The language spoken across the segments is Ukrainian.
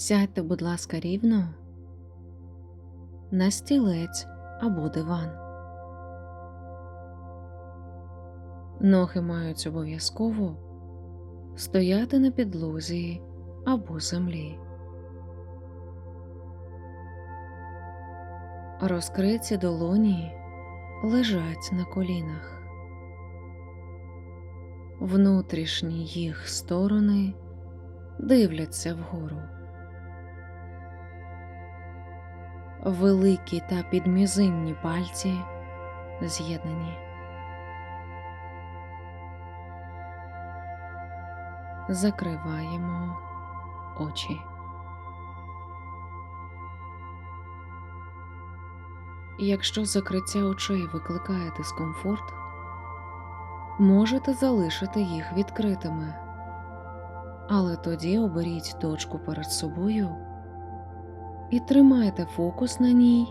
Сядьте, будь ласка, рівно на стілець або диван. Ноги мають обов'язково стояти на підлозі або землі. Розкриті долоні лежать на колінах. Внутрішні їх сторони дивляться вгору. Великі та підмізинні пальці з'єднані. Закриваємо очі. Якщо закриття очей викликає дискомфорт, можете залишити їх відкритими, але тоді оберіть точку перед собою і тримайте фокус на ній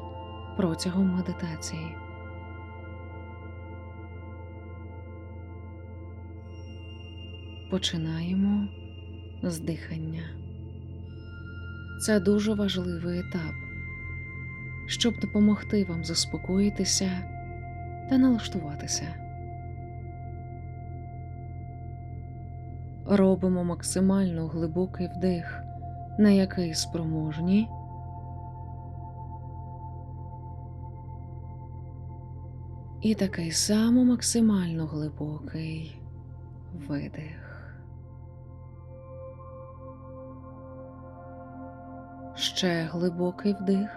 протягом медитації. Починаємо з дихання. Це дуже важливий етап, щоб допомогти вам заспокоїтися та налаштуватися. Робимо максимально глибокий вдих, на який спроможні. І такий само максимально глибокий видих. Ще глибокий вдих.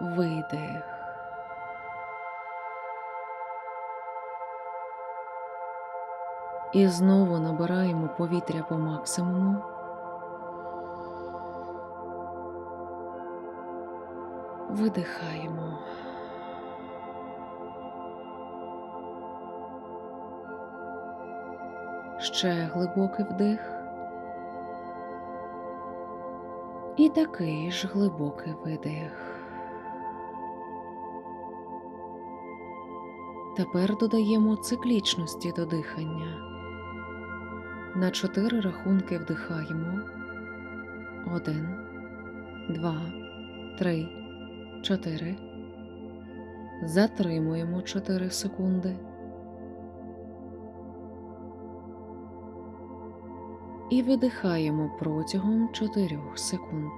Видих. І знову набираємо повітря по максимуму. Видихаємо. Ще глибокий вдих. І такий ж глибокий видих. Тепер додаємо циклічності до дихання. На чотири рахунки вдихаємо. Один, два, три, чотири. Затримуємо 4 секунди. І видихаємо протягом 4 секунд.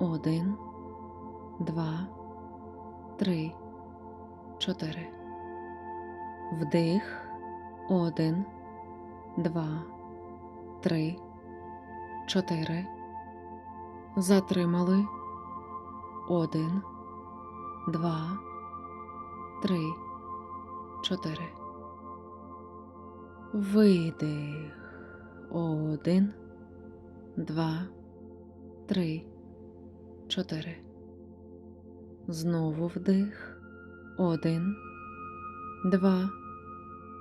Один, два, три, чотири. Вдих. Один, два, три, чотири. Затримали. Один, два, три, чотири. Видих. Один, два, три, чотири. Знову вдих. Один, два,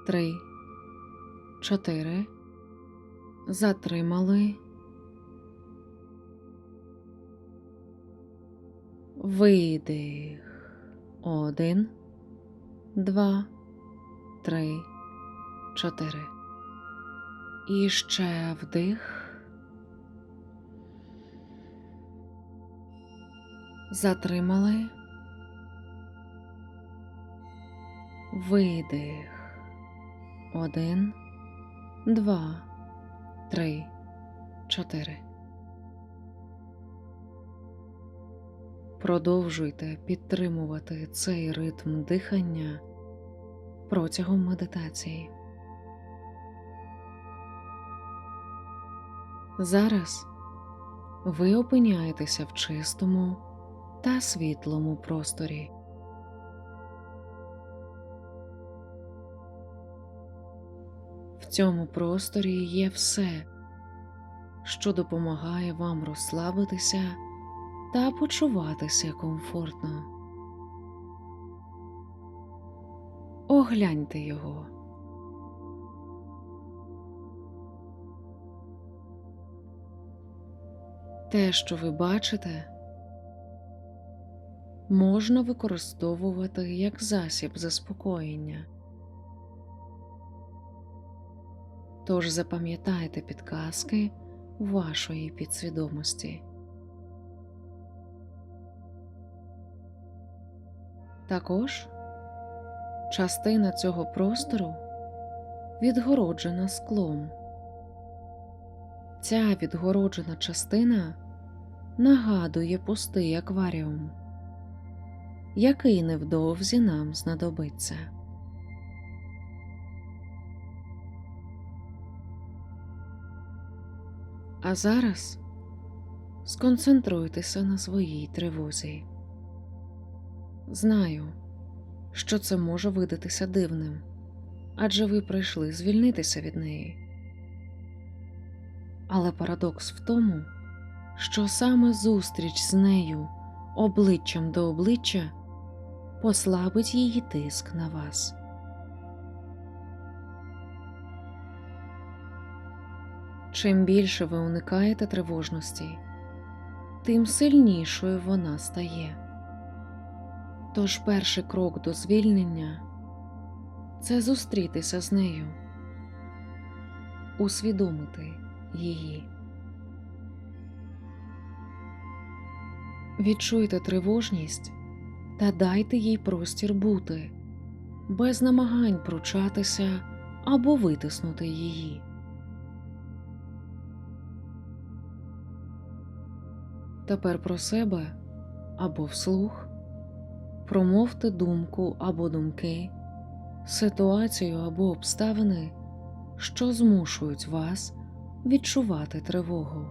три, чотири. Затримали. Видих. Один, два, три, чотири. І ще вдих. Затримали. Видих. Один, два, три, чотири. Продовжуйте підтримувати цей ритм дихання протягом медитації. Зараз ви опиняєтеся в чистому та світлому просторі. В цьому просторі є все, що допомагає вам розслабитися та почуватися комфортно. Огляньте його. Те, що ви бачите, можна використовувати як засіб заспокоєння. Тож запам'ятайте підказки вашої підсвідомості. Також частина цього простору відгороджена склом. Ця відгороджена частина нагадує пустий акваріум, який невдовзі нам знадобиться. А зараз сконцентруйтеся на своїй тривозі. Знаю, що це може видатися дивним, адже ви прийшли звільнитися від неї. Але парадокс в тому, що саме зустріч з нею обличчям до обличчя послабить її тиск на вас. Чим більше ви уникаєте тривожності, тим сильнішою вона стає. Тож перший крок до звільнення це зустрітися з нею, усвідомити її. Відчуйте тривожність та дайте їй простір бути, без намагань пручатися або витиснути її. Тепер про себе або вслух промовте думку або думки, ситуацію або обставини, що змушують вас відчувати тривогу.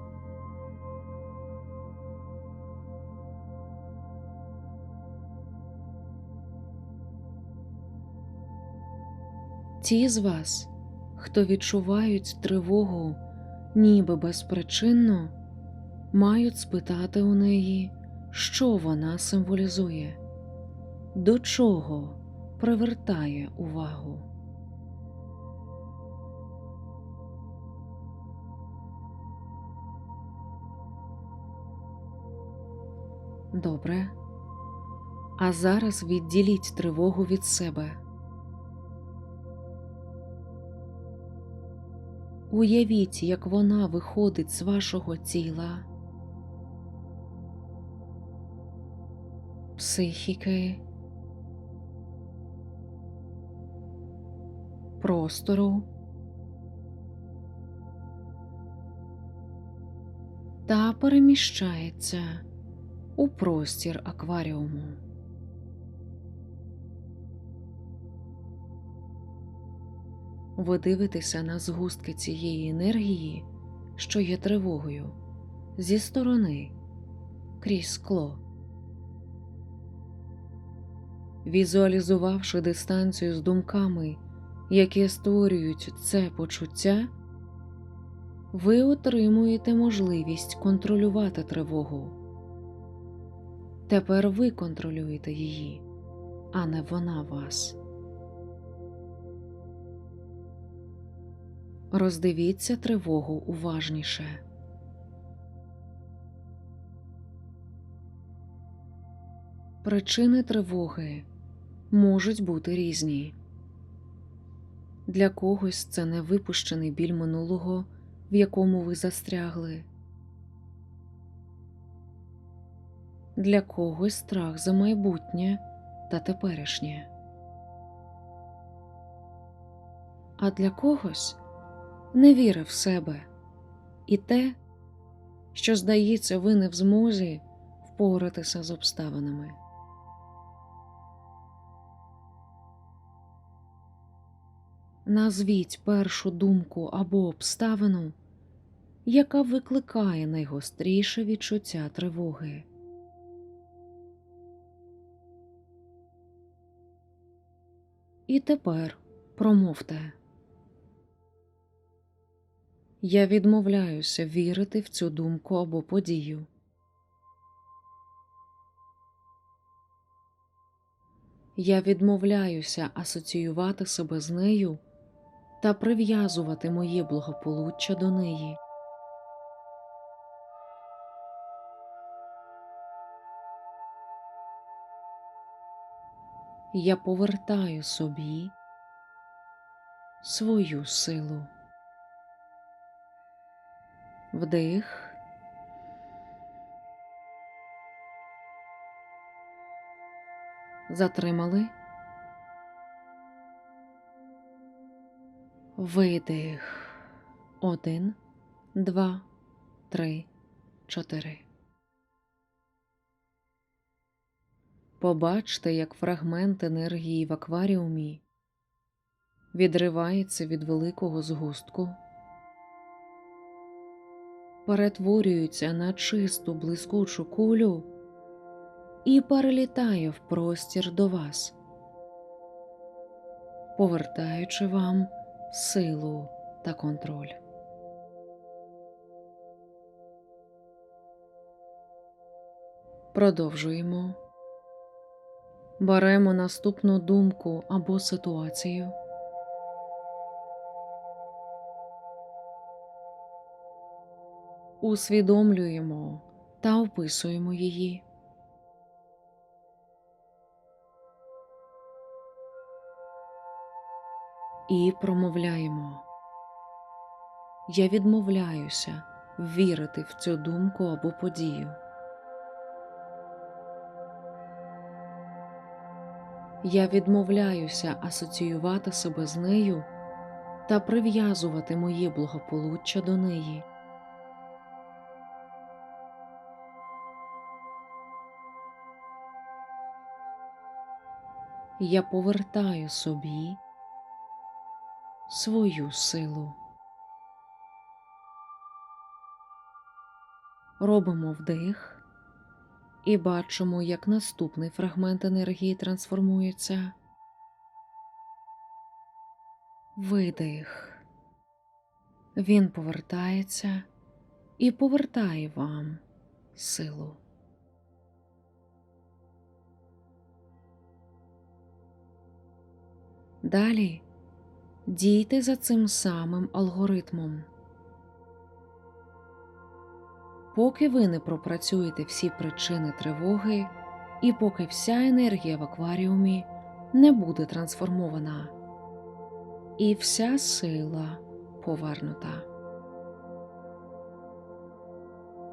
Ті з вас, хто відчувають тривогу ніби безпричинно, мають спитати у неї, що вона символізує, до чого привертає увагу. Добре. А зараз відділіть тривогу від себе. Уявіть, як вона виходить з вашого тіла, психіки, простору та переміщається у простір акваріуму. Ви дивитеся на згустки цієї енергії, що є тривогою, зі сторони крізь скло. Візуалізувавши дистанцію з думками, які створюють це почуття, ви отримуєте можливість контролювати тривогу. Тепер ви контролюєте її, а не вона вас. Роздивіться тривогу уважніше. Причини тривоги можуть бути різні. Для когось це невипущений біль минулого, в якому ви застрягли. Для когось страх за майбутнє та теперішнє. А для когось невіра в себе і те, що, здається, ви не в змозі впоратися з обставинами. Назвіть першу думку або обставину, яка викликає найгостріше відчуття тривоги. І тепер промовте. Я відмовляюся вірити в цю думку або подію. Я відмовляюся асоціювати себе з нею та прив'язувати моє благополуччя до неї. Я повертаю собі свою силу. Вдих. Затримали. Видих. Один, два, три, чотири. Побачте, як фрагмент енергії в акваріумі відривається від великого згустку, перетворюється на чисту блискучу кулю і перелітає в простір до вас, повертаючи вам силу та контроль. Продовжуємо. Беремо наступну думку або ситуацію. Усвідомлюємо та описуємо її. І промовляємо. Я відмовляюся вірити в цю думку або подію. Я відмовляюся асоціювати себе з нею та прив'язувати моє благополуччя до неї. Я повертаю собі свою силу. Робимо вдих і бачимо, як наступний фрагмент енергії трансформується. Видих. Він повертається і повертає вам силу. Далі дійте за цим самим алгоритмом. Поки ви не пропрацюєте всі причини тривоги, і поки вся енергія в акваріумі не буде трансформована, і вся сила повернута.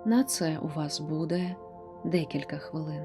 На це у вас буде декілька хвилин.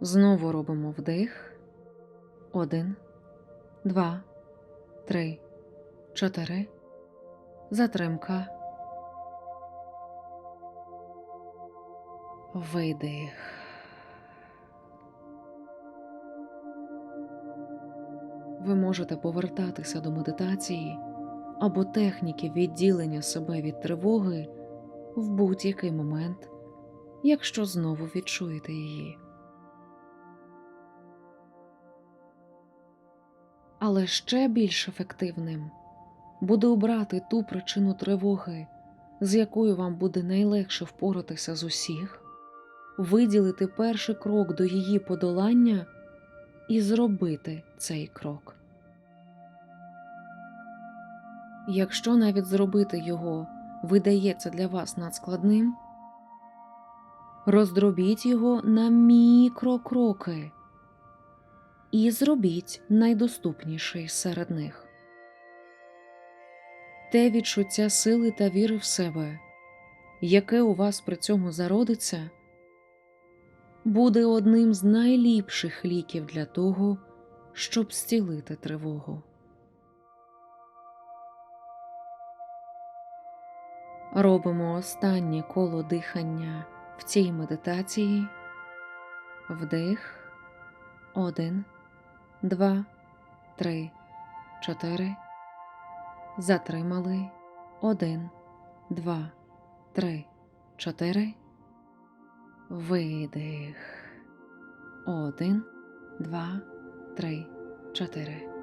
Знову робимо вдих. Один, два, три, чотири. Затримка. Видих. Ви можете повертатися до медитації або техніки відділення себе від тривоги в будь-який момент якщо знову відчуєте її. Але ще більш ефективним буде обрати ту причину тривоги, з якою вам буде найлегше впоратися з усіх, виділити перший крок до її подолання і зробити цей крок. Якщо навіть зробити його видається для вас надскладним, роздробіть його на мікрокроки і зробіть найдоступніший серед них. Те відчуття сили та віри в себе, яке у вас при цьому зародиться, буде одним з найліпших ліків для того, щоб зцілити тривогу. Робимо останнє коло дихання в цій медитації. Вдих. Один, два, три, чотири. Затримали. Один, два, три, чотири. Видих. Один, два, три, чотири.